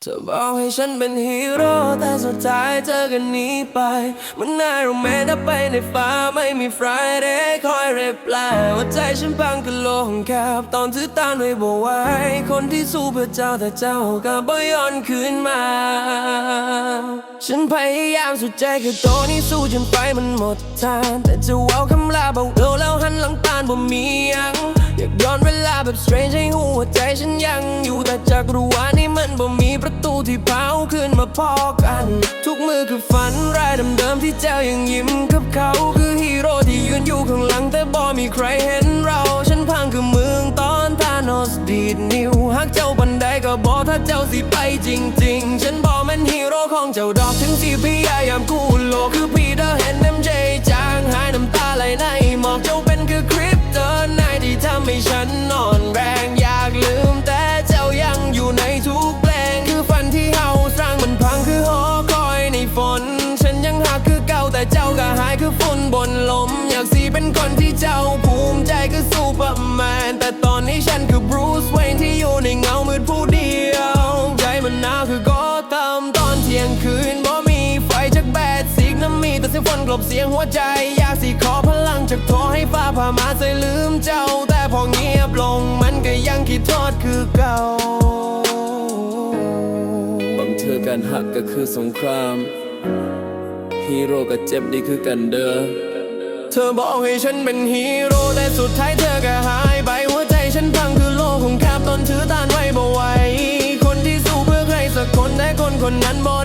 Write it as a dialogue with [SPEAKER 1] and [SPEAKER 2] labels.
[SPEAKER 1] เธอบอกให้ฉันเป็นฮีโร่แต่สุดท้ายเธอก็หนีไป มันน่ารู้ไหมถ้าไปในฟ้าไม่มี Friday คอยเรปลายว่าใจฉันพังกะโลงแคบ ตอนที่ตามไว้บอกไว้ คนที่สู้เพื่อเจ้าแต่เจ้าก็บ่ย้อนคืนมา ฉันพยายามสุดใจคือตัวนี้สู้จนไฟมันหมดทาง แต่จะว้าคำลาบอกเราแล้วหันหลังตานบ่มียัง อยากย้อนเวลาแบบ strange ให้หัวใจฉันยังอยู่แต่จากรู้ว่านี่มันบ่มีประตูที่พาขึ้นมาพอกัน ทุกมือคือฝันรายเดิมๆที่เจ้ายังยิ้มกับเขาคือฮีโร่ที่ยืนอยู่ข้างหลังแต่บ่มีใครเห็นเรา ฉันพังคือเมืองตอนทานอสดีดนิ้วหักเจ้าบันไดก็บอกถ้าเจ้าสิไปจริง โร่ของเจ้าดอกถึงสิพยายามกู้โลกคือพี่เตอเห็นน้ำใจจางหายน้ำตาไหลในหมอกเจ้าเป็นคือคริปเตอร์ไนที่ทำให้ฉันนอนแรงอยากลืมแต่เจ้ายังอยู่ในทุกเพลงคือฝันที่เฮาสร้างมันพังคือหอคอยในฝน ฉันยังหักคือเก่าแต่เจ้าก็หายคือฝุ่นบนลม อยากสิเป็นคนที่เจ้าภูมิใจคือซูเปอร์แมนแต่ เสียงหัวใจ อยากสิขอพลังจากทอให้ฟ้าผ่ามาใส่ลืมเจ้า แต่พอเงียบลงมันก็ยังคิดทอดคือเก่า บางเธอการหักก็คือสงคราม ฮีโร่กับเจ็บนี่คือกันเด้อเธอบอกให้ฉันเป็นฮีโร่แต่สุดท้ายเธอก็หายไปหัวใจฉันพังคือโลกของแคบตอนถือตานไว้บ่ไหวคนที่สู้เพื่อใครสักคนแต่คนคนนั้นบ่